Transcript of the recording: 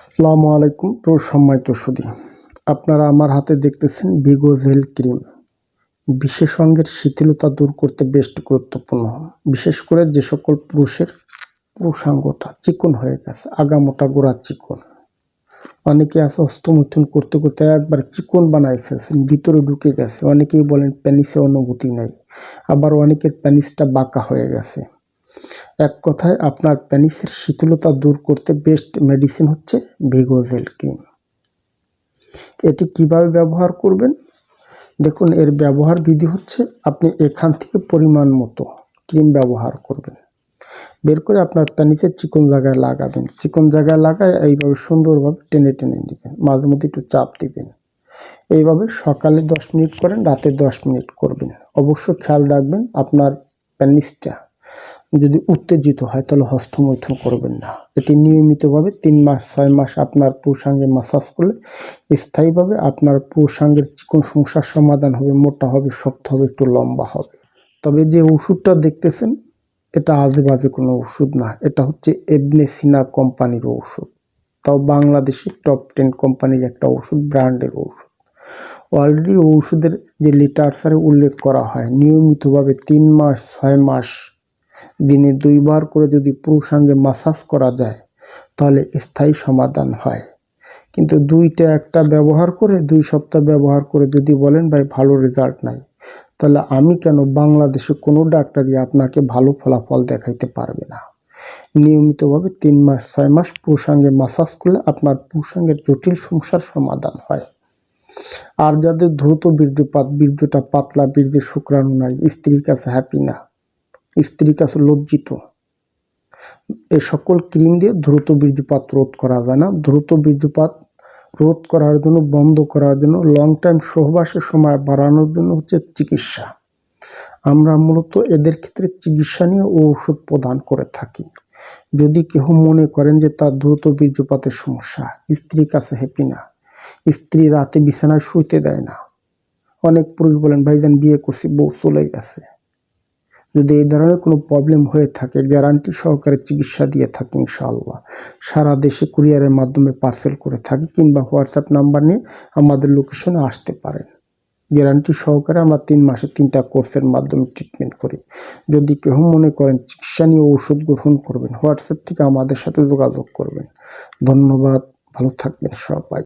আসসালামু আলাইকুম প্রিয় সম্মানিত সুদী আপনারা আমার হাতে দেখতেছেন ভিগোজেল ক্রিম। বিশেষ অঙ্গের শিথিলতা দূর করতে বেশ গুরুত্বপূর্ণ। বিশেষ করে যে সকল পুরুষের পুরুষাঙ্গটা চিকন হয়ে গেছে, আগামোটা গোড়া চিকন। অনেকে আছে হস্তমৈথুন করতে করতে একবার চিকন বানাই ফেলছেন, ভিতরে ঢুকে গেছে। অনেকেই বলেন প্যানিসে অনুভূতি নেই। আবার অনেকের প্যানিসটা বাঁকা হয়ে গেছে। এক কথায়, আপনার প্যানিসের শীতলতা দূর করতে বেস্ট মেডিসিন হচ্ছে ভিগোজেল ক্রিম এটি কীভাবে ব্যবহার করবেন? দেখুন, এর ব্যবহার বিধি হচ্ছে আপনি এখান থেকে পরিমাণ মতো ক্রিম ব্যবহার করবেন। বের করে আপনার প্যানিসের চিকন জায়গায় লাগাবেন। চিকন জায়গায় লাগায় এইভাবে সুন্দরভাবে টেনে টেনে দিবেন মাঝে মধ্যে একটু চাপ দিবেন। এইভাবে সকালে দশ মিনিট করেন, রাতে দশ মিনিট করবেন। অবশ্য খেয়াল রাখবেন, আপনার প্যানিসটা যদি উত্তেজিত হয়, তাহলে হস্তমৈথুন করবেন না। এটি নিয়মিতভাবে তিন মাস, ছয় মাস আপনার পুরুষাঙ্গে মাসাজ করলে স্থায়ীভাবে আপনার পুরুষাঙ্গের চিকন সমস্যার সমাধান হবে, মোটা হবে, শক্ত হবে, একটু লম্বা হবে। তবে যে ওষুধটা দেখতেছেন, এটা আজে বাজে কোনো ওষুধ না। এটা হচ্ছে এবনে সিনা কোম্পানির ওষুধ। তাও বাংলাদেশের টপ টেন কোম্পানির একটা ওষুধ, ব্র্যান্ডের ওষুধ। অলরেডি ওষুধের যে লিটারসারে উল্লেখ করা হয়, নিয়মিতভাবে তিন মাস, ছয় মাস দিনে দুইবার করে যদি পুরুষাঙ্গে মাসাজ করা যায়, তাহলে স্থায়ী সমাধান হয়। কিন্তু দুইটা একটা ব্যবহার করে, দুই সপ্তাহ ব্যবহার করে যদি বলেন, ভাই, ভালো রেজাল্ট নাই। তাহলে আমি কেন বাংলাদেশে কোনো ডাক্তারই আপনাকে ভালো ফলাফল দেখাইতে পারবে না? নিয়মিতভাবে তিন মাস, ছয় মাস পুরুষাঙ্গে মাসাজ করলে আপনার পুরুষাঙ্গের জটিল সমস্যার সমাধান হয়। আর যাদের দ্রুত বীর্যপাত, বীর্যটা পাতলা, বীর্যের শুক্রাণু নাই, স্ত্রীর কাছে হ্যাপি না। স্ত্রীর কাছে লজ্জিত। এই সকল ক্রিম দিয়ে দ্রুত বীর্যপাত রোধ করা যায় না। দ্রুত বীর্যপাত রোধ করার জন্য, বন্ধ করার জন্য লং টাইম সহবাসের সময় বাড়ানোর জন্য হচ্ছে চিকিৎসা। আমরা মূলত এদের ক্ষেত্রে চিকিৎসা নিয়ে ঔষধ প্রদান করে থাকি। যদি কেউ মনে করেন যে তার দ্রুত বীর্যপাতের সমস্যা, স্ত্রীর কাছে হ্যাপি না, স্ত্রী রাতে বিছানায় শুইতে দেয় না। অনেক পুরুষ বলেন, ভাইজান, বিয়ে করছি, বউ চলে গেছে। যদি এই ধরনের কোনো প্রবলেম হয়ে থাকে গ্যারান্টি সহকারে চিকিৎসা দিয়ে থাকি ইনশাআল্লাহ। সারা দেশে কুরিয়ারের মাধ্যমে পার্সেল করে থাকি কিংবা হোয়াটসঅ্যাপ নাম্বার নিয়ে আমাদের লোকেশনে আসতে পারেন। গ্যারান্টি সহকারে আমরা তিন মাসে তিনটা কোর্সের মাধ্যমে ট্রিটমেন্ট করি। যদি কেউ মনে করেন চিকিৎসা নিয়ে ওষুধ গ্রহণ করবেন হোয়াটসঅ্যাপ থেকে আমাদের সাথে যোগাযোগ করবেন। ধন্যবাদ, ভালো থাকবেন সবাই।